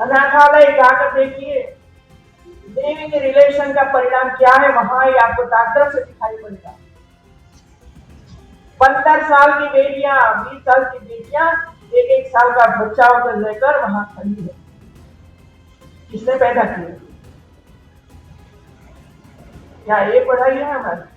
अनाथालय जाकर देखिए। लिविंग रिलेशन का परिणाम क्या है? वहाँ ही आपको दादर से दिखाई पड़ेगा। पंद्रह साल की बेटियाँ, बीस साल की बेटियाँ, एक एक साल का बच्चा होकर लेकर वहाँ खड़ी है। किसने पैदा किया? क्या ये पढ़ाई है हमारी?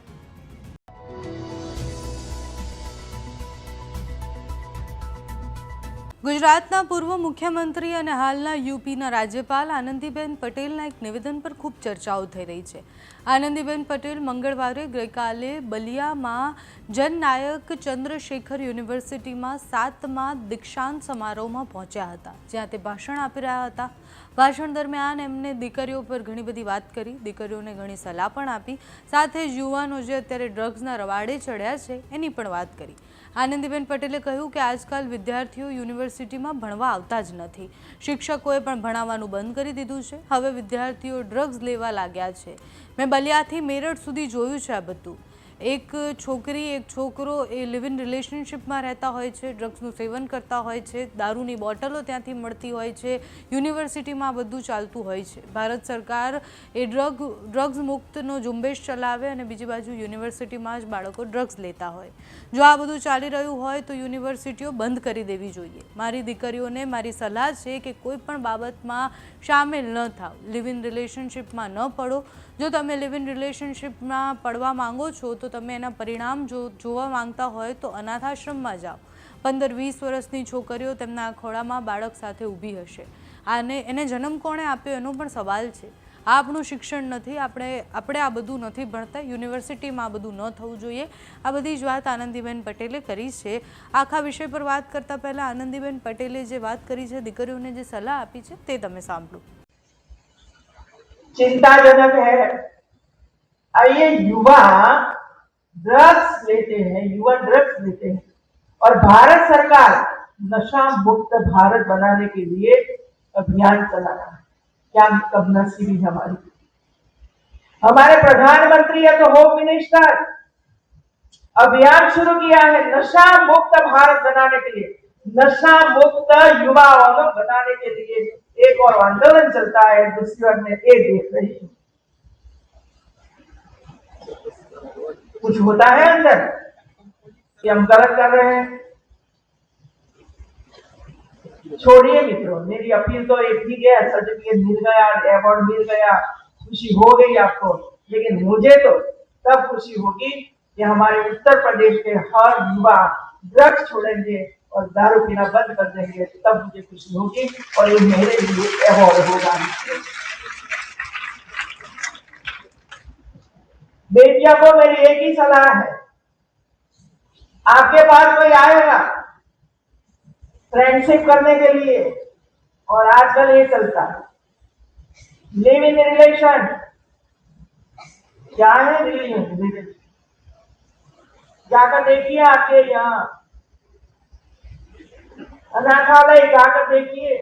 ગુજરાતના પૂર્વ મુખ્યમંત્રી અને હાલના યુપીના રાજ્યપાલ આનંદીબેન પટેલના એક નિવેદન પર ખૂબ ચર્ચાઓ થઈ રહી છે. આનંદીબેન પટેલ મંગળવારે ગઈકાલે બલિયામાં જનનાયક ચંદ્રશેખર યુનિવર્સિટીમાં સાતમા દીક્ષાંત સમારોહમાં પહોંચ્યા હતા, જ્યાં તે ભાષણ આપી રહ્યા હતા. ભાષણ દરમિયાન એમને દીકરીઓ પર ઘણી બધી વાત કરી, દીકરીઓને ઘણી સલાહ પણ આપી. સાથે જ યુવાનો જે અત્યારે ડ્રગ્સના રવાડે ચડ્યા છે, એની પણ વાત કરી. આનંદીબેન પટેલે કહ્યું કે આજકાલ વિદ્યાર્થીઓ યુનિવર્સિટીમાં ભણવા આવતા જ નથી. શિક્ષકોએ પણ ભણાવવાનું બંધ કરી દીધું છે. હવે વિદ્યાર્થીઓ ડ્રગ્સ લેવા લાગ્યા છે. મેં બલિયાથી મેરઠ સુધી જોયું છે આ બધું. એક છોકરી, એક છોકરો એ લિવ ઇન રિલેશનશિપમાં રહેતા હોય છે ડ્રગ્સનું સેવન કરતા હોય છે, દારૂની બોટલો ત્યાંથી મળતી હોય છે, યુનિવર્સિટીમાં બધું ચાલતું હોય છે. ભારત સરકાર એ ડ્રગ ડ્રગ્સ મુક્તનો ઝુંબેશ ચલાવે અને બીજી બાજુ યુનિવર્સિટીમાં જ બાળકો ડ્રગ્સ લેતા હોય. જો આ બધું ચાલી રહ્યું હોય તો યુનિવર્સિટીઓ બંધ કરી દેવી જોઈએ. મારી દીકરીઓને મારી સલાહ છે કે કોઈ પણ બાબતમાં સામેલ ન થાવ. લિવ ઇન રિલેશનશિપમાં ન પડો. જો તમે લિવ ઇન રિલેશનશિપમાં પડવા માંગો છો તો તમે એના પરિણામ જો જોવા માંગતા હોય તો અનાથાશ્રમમાં જાઓ. પંદર વીસ વર્ષની છોકરીઓ તેમના ખોળામાં બાળક સાથે ઊભી હશે. આને એને જન્મ કોણે આપ્યો એનો પણ સવાલ છે. આ આપણું શિક્ષણ નથી, આપણે આપણે આ બધું નથી ભણતા, યુનિવર્સિટીમાં આ બધું ન થવું જોઈએ. આ બધી જ વાત આનંદીબેન પટેલે કરી છે. આખા વિષય પર વાત કરતા પહેલા આનંદીબેન પટેલે જે વાત કરી છે, દીકરીઓને જે સલાહ આપી છે, તે તમે સાંભળો. ચિંતાજનક હૈ. યુવા ड्रग्स लेते हैं युवा ड्रग्स लेते हैं। और भारत सरकार नशा मुक्त भारत बनाने के लिए अभियान चला रहा है। क्या कब नसीबी हमारी? हमारे प्रधानमंत्री या तो होम मिनिस्टर, अभियान शुरू किया है नशा मुक्त भारत बनाने के लिए। नशा मुक्त युवाओं को बनाने के लिए एक और आंदोलन चलता है, दूसरी ओर मैं ये देख रही हूँ। कुछ होता है अंदर? कि हम गलत कर रहे हैं? छोड़िए मित्रों, मेरी अपील तो एक ठीक है, सर्टिफिकेट मिल गया अवार्ड मिल गया, खुशी हो गई आपको। लेकिन मुझे तो तब खुशी होगी कि हमारे उत्तर प्रदेश के हर युवा ड्रग्स छोड़ेंगे और दारू पीना बंद कर देंगे, तब मुझे खुशी होगी और ये मेरे लिए अवार्ड होगा। बेटिया को मेरी एक ही सलाह है। आपके पास कोई आएगा? फ्रेंडशिप करने के लिए। और आजकल ये चलता है। लिव इन रिलेशन क्या है रिलेशन जाकर देखिए आपके यहाँ। अनाथालय जाकर देखिए।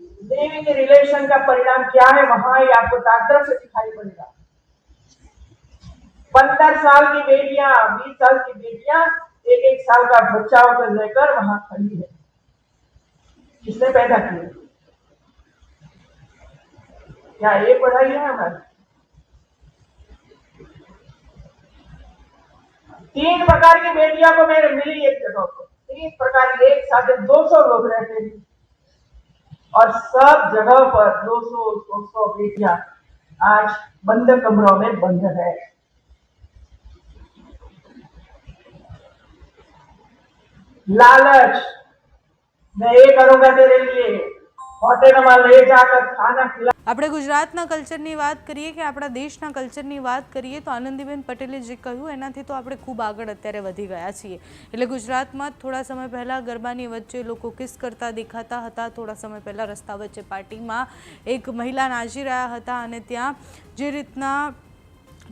लिव इन रिलेशन का परिणाम क्या है? वहाँ ही आपको दादर से दिखाई पड़ेगा। पंद्रह साल की बेटियाँ, बीस साल की बेटियाँ, एक एक साल का बच्चा होकर लेकर वहाँ खड़ी है। किसने पैदा किया? क्या ये पढ़ाई है हमारी? तीन प्रकार की बेटियाँ को मेरे मिली एक जगह को। तीन प्रकार की, एक साथ 200 लोग रहते थे और सब जगह पर दो सौ दो सौ बेटियाँ आज बंद कमरों में बंद है। लालच मैं ये करूंगा तेरे लिए होटल में ले जाकर खाना खिला આપણે ગુજરાતના કલ્ચરની વાત કરીએ કે આપણા દેશના કલ્ચરની વાત કરીએ તો આનંદીબેન પટેલે જે કહ્યું એનાથી તો આપણે ખૂબ આગળ અત્યારે વધી ગયા છીએ એટલે ગુજરાતમાં થોડા સમય પહેલાં ગરબાની વચ્ચે લોકો કિસ કરતા દેખાતા હતા થોડા સમય પહેલાં રસ્તા વચ્ચે પાર્ટીમાં એક મહિલા નાચી રહ્યા હતા અને ત્યાં જે રીતના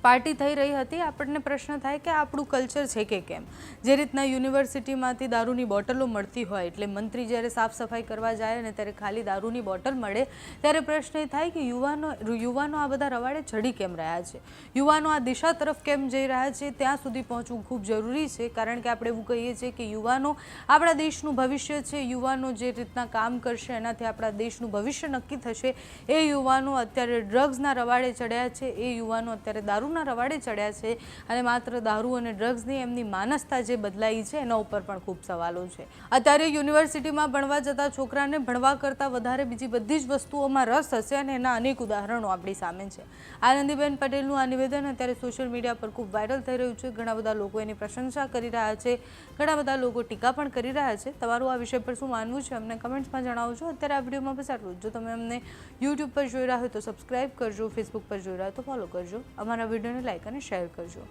પાર્ટી થઈ રહી હતી, આપણને પ્રશ્ન થાય કે આપણું કલ્ચર છે કે કેમ? જે રીતના યુનિવર્સિટીમાંથી દારૂની બોટલો મળતી હોય, એટલે મંત્રી જ્યારે સાફ સફાઈ કરવા જાય અને ત્યારે ખાલી દારૂની બોટલ મળે, ત્યારે પ્રશ્ન એ થાય કે યુવાનો યુવાનો આ બધા રવાડે ચડી કેમ રહ્યા છે? યુવાનો આ દિશા તરફ કેમ જઈ રહ્યા છે? ત્યાં સુધી પહોંચવું ખૂબ જરૂરી છે, કારણ કે આપણે એવું કહીએ છીએ કે યુવાનો આપણા દેશનું ભવિષ્ય છે, યુવાનો જે રીતના કામ કરશે, એનાથી આપણા દેશનું ભવિષ્ય નક્કી થશે. એ યુવાનો અત્યારે ડ્રગ્સના રવાડે ચડ્યા છે, એ યુવાનો અત્યારે દારૂના રવાડે ચડ્યા છે અને માત્ર દારૂ અને ડ્રગ્સની એમની માનસતા જે બદલાઈ છે એના ઉપર પણ ખૂબ સવાલો છે. અત્યારે યુનિવર્સિટીમાં ભણવા જતા છોકરાને ભણવા કરતાં વધારે બીજી બધી જ વસ્તુઓમાં રસ હશે અને એના અનેક ઉદાહરણો આપણી સામે છે. આનંદીબેન પટેલનું આ નિવેદન અત્યારે સોશિયલ મીડિયા પર ખૂબ વાયરલ થઈ રહ્યું છે. ઘણા બધા લોકો એની પ્રશંસા કરી રહ્યા છે. ઘણા બધા લોકો ટીકા પણ કરી રહ્યા છે. તમારું આ વિષય પર શું માનવું છે અમને કમેન્ટ્સમાં જણાવજો. અત્યારે આ વિડીયોમાં બસ આટલું જો. તમે અમને યુટ્યુબ પર જોઈ રહ્યા હોય તો સબસ્ક્રાઈબ કરજો ફેસબુક પર જોઈ રહ્યા હોય તો ફોલો કરજો. અમારા વિડીયોને લાઇક અને શેર કરજો.